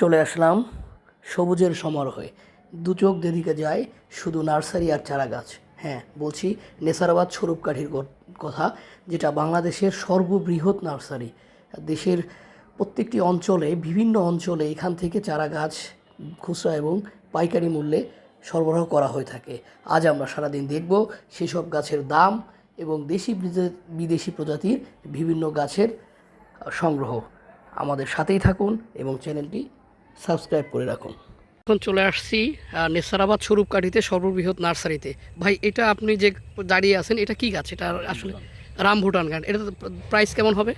চলে আসলাম সবুজের সমারোহে। দু চোখ যেদিকে যায়, শুধু নার্সারি আর চারা গাছ হ্যাঁ বলছি নেসারাবাদ স্বরূপকাঠির কথা, যেটা বাংলাদেশের সর্ববৃহৎ নার্সারি। দেশের প্রত্যেকটি অঞ্চলে, বিভিন্ন অঞ্চলে এখান থেকে চারা গাছ খুচরা এবং পাইকারি মূল্যে সরবরাহ করা হয়ে থাকে। আজ আমরা সারাদিন দেখব সেসব গাছের দাম এবং দেশি বিদেশি প্রজাতির বিভিন্ন গাছের সংগ্রহ। আমাদের সাথেই থাকুন এবং চ্যানেলটি সাবস্ক্রাইব করে রাখুন। এখন চলে আসছি নেসারাবাদ স্বরূপকাঠিতে সর্ববৃহৎ নার্সারিতে। ভাই এটা আপনি যে দাঁড়িয়ে আছেন এটা কি গাছ? এটা আসলে রাম ভুটান গাছ। এটা প্রাইস কেমন হবে?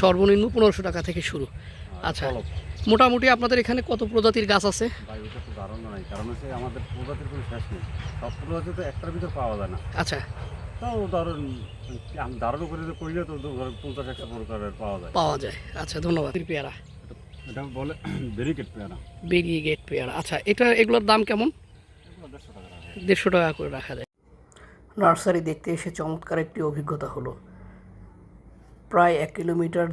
সর্বনিম্ন পনেরোশো। টাকা থেকে শুরু। আচ্ছা মোটামুটি আপনাদের এখানে কত প্রজাতির গাছ আছে? ভাই ওটা তো ধারণা নাই। কারণ আমাদের প্রজাতির কোনো শেষ নেই। সব প্রজাতি তো একটার ভিতর পাওয়া যায় না। আচ্ছা তাও ধরেন আমি করে যে করিলে তো পঞ্চাশ একশো প্রকারের পাওয়া যায়। পাওয়া যায়। আচ্ছা ধন্যবাদ। পেয়ারা। এটা বলে ব্যারিকেড পেয়ারা। বেরিয়ে গেট পেয়ারা। আচ্ছা এটা এগুলোর দাম কেমন? দেড়শো টাকা রাখা দেড়শো টাকা করে রাখা যায়। নার্সারি দেখতে এসে চমৎকার একটি অভিজ্ঞতা হলো। প্রায় এক কিলোমিটার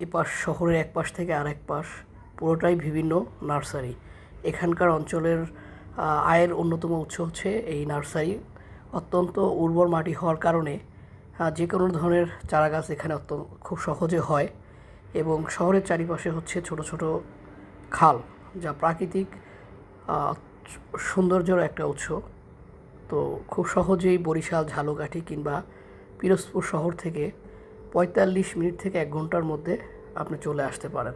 এপাশ শহরের এক পাশ থেকে আরেক পাশ পুরোটাই বিভিন্ন নার্সারি। এখানকার অঞ্চলের আয়ের অন্যতম উৎস হচ্ছে এই নার্সারি। অত্যন্ত উর্বর মাটি হওয়ার কারণে যে কোনো ধরনের চারা গাছ এখানে অত্যন্ত খুব সহজে হয় এবং শহরের চারিপাশে হচ্ছে ছোট ছোট খাল, যা প্রাকৃতিক সৌন্দর্যের একটা উৎস। তো খুব সহজেই বরিশাল, ঝালকাঠি কিংবা পিরোজপুর শহর থেকে পঁয়তাল্লিশ মিনিট থেকে এক ঘণ্টার মধ্যে আপনি চলে আসতে পারেন।